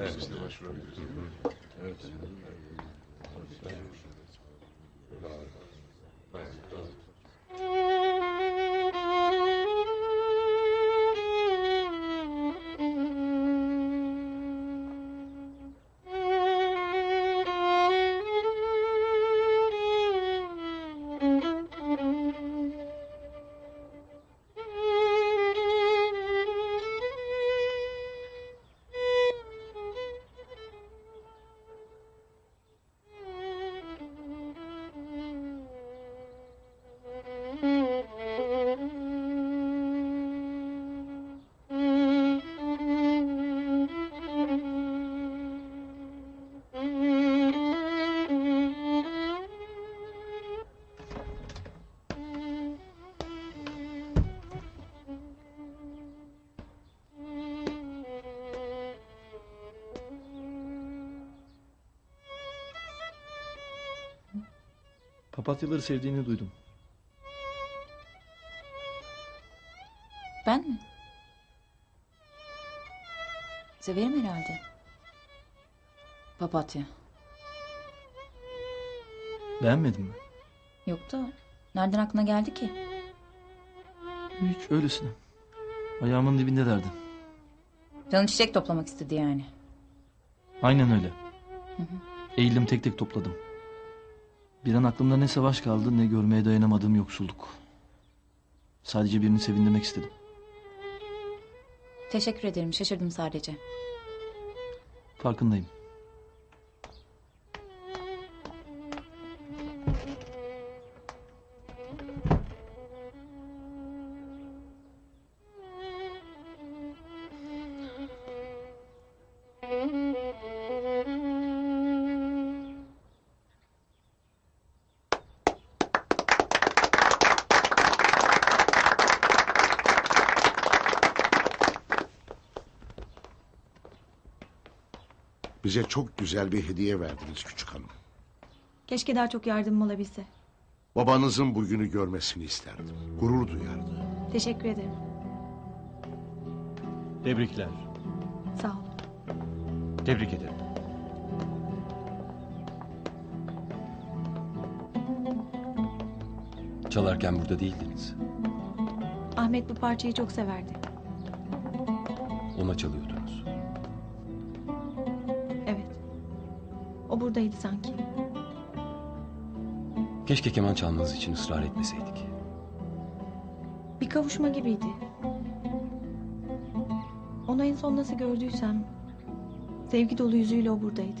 Evet. İşte başvurabiliriz. Evet. Doğru. Doğru. Papatyaları sevdiğini duydum. Ben mi? Severim herhalde. Papatya. Beğenmedin mi? Yok da nereden aklına geldi ki? Hiç öylesine. Ayağımın dibinde derdim. Canım çiçek toplamak istedi yani. Aynen öyle. Eğildim tek tek topladım. Bir an aklımda ne savaş kaldı ne görmeye dayanamadığım yoksulluk. Sadece birini sevindirmek istedim. Teşekkür ederim şaşırdım sadece. Farkındayım. Bize çok güzel bir hediye verdiniz küçük hanım. Keşke daha çok yardımım olabilse. Babanızın bugünü görmesini isterdim. Gurur duyardı. Teşekkür ederim. Tebrikler. Sağ ol. Tebrik ederim. Çalarken burada değildiniz. Ahmet bu parçayı çok severdi. Ona çalıyordunuz. O buradaydı sanki. Keşke keman çalmanız için ısrar etmeseydik. Bir kavuşma gibiydi. Onu en son nasıl gördüysem... ...sevgi dolu yüzüyle o buradaydı.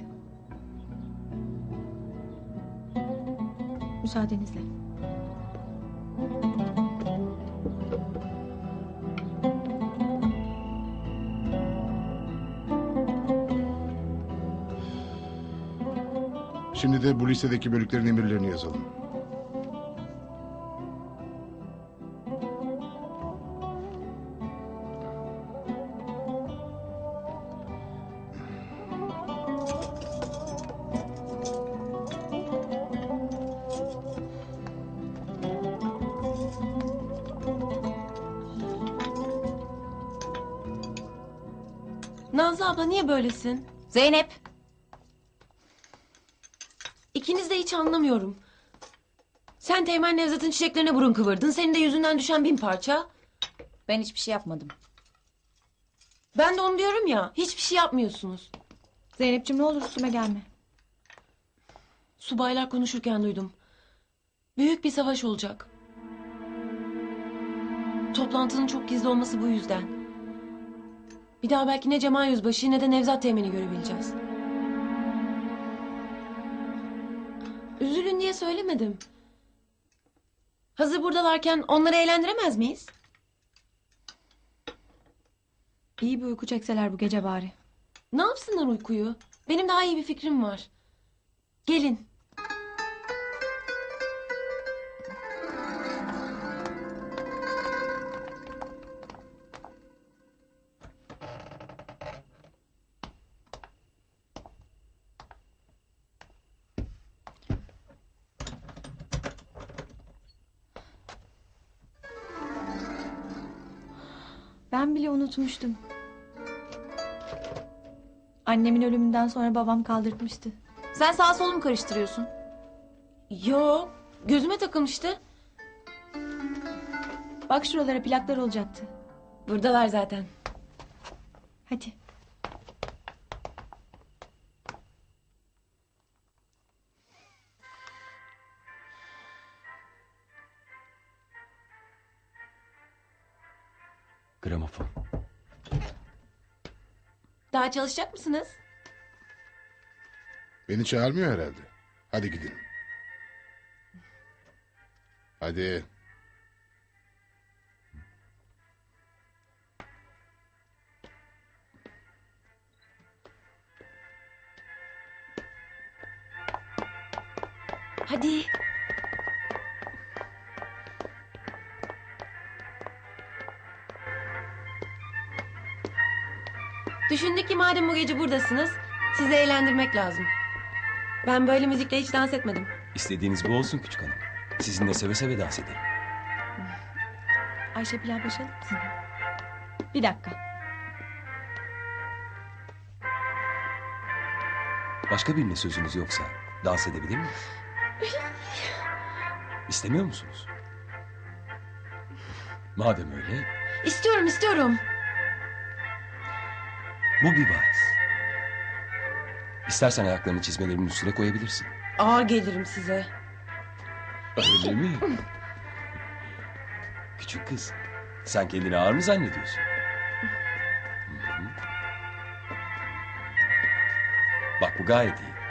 Müsaadenizle. Şimdi de bu listedeki bölüklerin emirlerini yazalım. Nazlı abla niye böylesin? Zeynep. İkiniz de hiç anlamıyorum. Sen Teğmen Nevzat'ın çiçeklerine burun kıvırdın. Senin de yüzünden düşen bin parça. Ben hiçbir şey yapmadım. Ben de onu diyorum ya. Hiçbir şey yapmıyorsunuz. Zeynep'ciğim ne olur üstüme gelme. Subaylar konuşurken duydum. Büyük bir savaş olacak. Toplantının çok gizli olması bu yüzden. Bir daha belki ne Cemal Yüzbaşı ne de Nevzat Teğmen'i görebileceğiz. Üzülün diye söylemedim. Hazır buradalarken onları eğlendiremez miyiz? İyi bir uyku çekseler bu gece bari. Ne yapsınlar uykuyu? Benim daha iyi bir fikrim var. Gelin. Ben bile unutmuştum. Annemin ölümünden sonra babam kaldırtmıştı. Sen sağ solu mu karıştırıyorsun? Yo gözüme takılmıştı. Bak şuralara plaklar olacaktı. Buradalar zaten. Hadi. Gramofon. Daha çalışacak mısınız? Beni çağırmıyor herhalde. Hadi gidin. Hadi. Hadi. Düşündük ki madem bu gece buradasınız, sizi eğlendirmek lazım. Ben böyle müzikle hiç dans etmedim. İstediğiniz bu olsun küçük hanım. Sizinle seve seve dans ederim. Ayşe pilav başlayalım mısın? Bir dakika. Başka birine sözünüz yoksa dans edebilir miyiz? İstemiyor musunuz? Madem öyle İstiyorum, istiyorum. Bu bir bahis. İstersen ayaklarını çizmelerimin üstüne koyabilirsin. Ağır gelirim size. Öyle mi? Küçük kız. Sen kendini ağır mı zannediyorsun? Hı hı. Bak bu gayet iyi.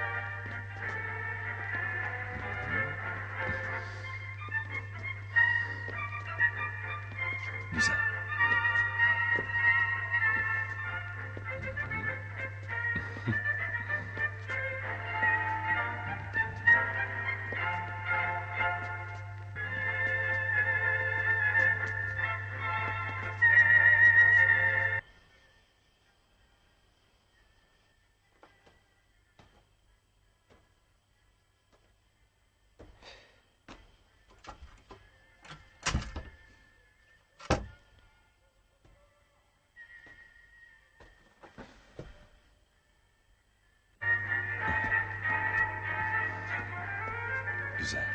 Güzel.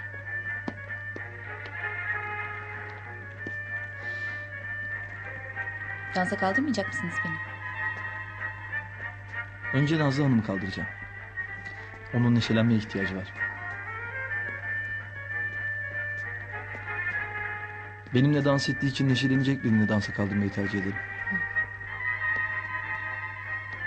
Dansa kaldırmayacak mısınız beni? Önce Nazlı Hanım'ı kaldıracağım. Onun neşelenmeye ihtiyacı var. Benimle dans ettiği için neşelenecek birini dansa kaldırmayı tercih ederim.